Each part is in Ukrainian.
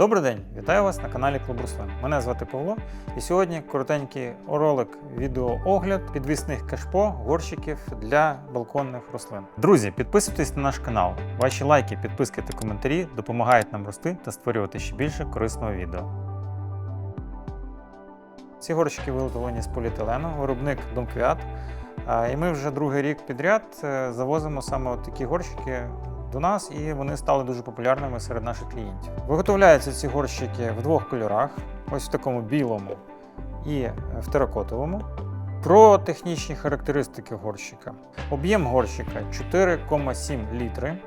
Добрий день, вітаю вас на каналі Клуб Руслин. Мене звати Павло, і сьогодні коротенький ролик відеоогляд підвісних кашпо горщиків для балконних рослин. Друзі, підписуйтесь на наш канал. Ваші лайки, підписки та коментарі допомагають нам рости та створювати ще більше корисного відео. Ці горщики виготовлені з поліетилену, виробник Домквіат. І ми вже другий рік підряд е, завозимо саме от такі горщики до нас, і вони стали дуже популярними серед наших клієнтів. Виготовляються ці горщики в двох кольорах: ось в такому білому і е, в теракотовому. Про технічні характеристики горщика. Об'єм горщика 4,7 літри,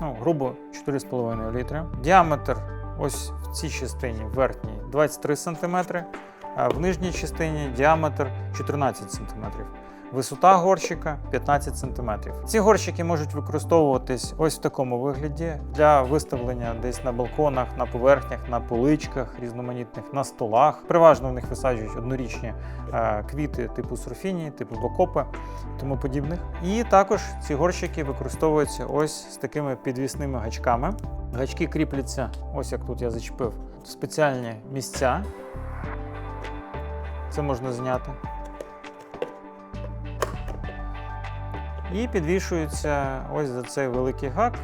ну, грубо 4,5 літри. Діаметр ось в цій частині верхній 23 см, в нижній частині діаметр 14 см. Висота горщика 15 см. Ці горщики можуть використовуватись ось в такому вигляді для виставлення десь на балконах, на поверхнях, на поличках різноманітних, на столах. Переважно в них висаджують однорічні е, квіти типу сурфінії, типу бокопи тому подібних. І також ці горщики використовуються ось з такими підвісними гачками. Гачки кріпляться, ось як тут я зачепив, в спеціальні місця. Це можна зняти. і підвішується ось за цей великий гак,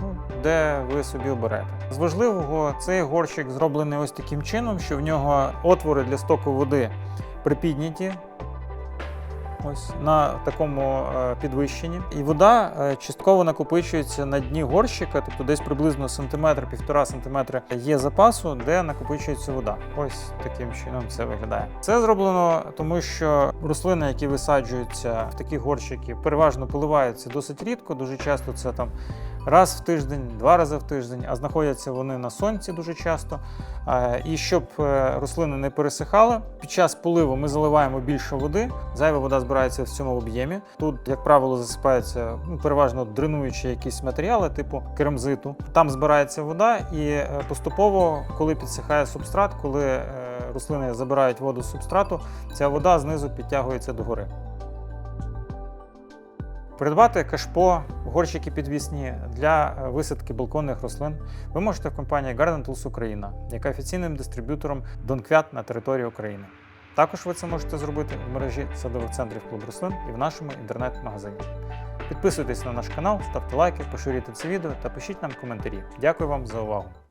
ну, де ви собі оберете. З важливого, цей горщик зроблений ось таким чином, що в нього отвори для стоку води припідняті. Ось на такому е, підвищенні. І вода е, частково накопичується на дні горщика, тобто десь приблизно сантиметр, півтора сантиметра є запасу, де накопичується вода. Ось таким чином це виглядає. Це зроблено тому, що рослини, які висаджуються в такі горщики, переважно поливаються досить рідко. Дуже часто це там раз в тиждень, два рази в тиждень, а знаходяться вони на сонці дуже часто. Е, І щоб е, рослини не пересихали, під час поливу ми заливаємо більше води, зайва вода збирається в цьому об'ємі. Тут, як правило, засипаються ну, переважно дренуючі якісь матеріали, типу керамзиту. Там збирається вода, і е, поступово, коли підсихає субстрат, коли рослини забирають воду з субстрату, ця вода знизу підтягується догори. Придбати кашпо, горщики підвісні для е, висадки балконних рослин ви можете в компанії Garden Tools Україна, яка офіційним дистриб'ютором Донквят на території України. Також ви це можете зробити в мережі садових центрів клуб рослин і в нашому інтернет-магазині. Підписуйтесь на наш канал, ставте лайки, поширюйте це відео та пишіть нам коментарі. Дякую вам за увагу!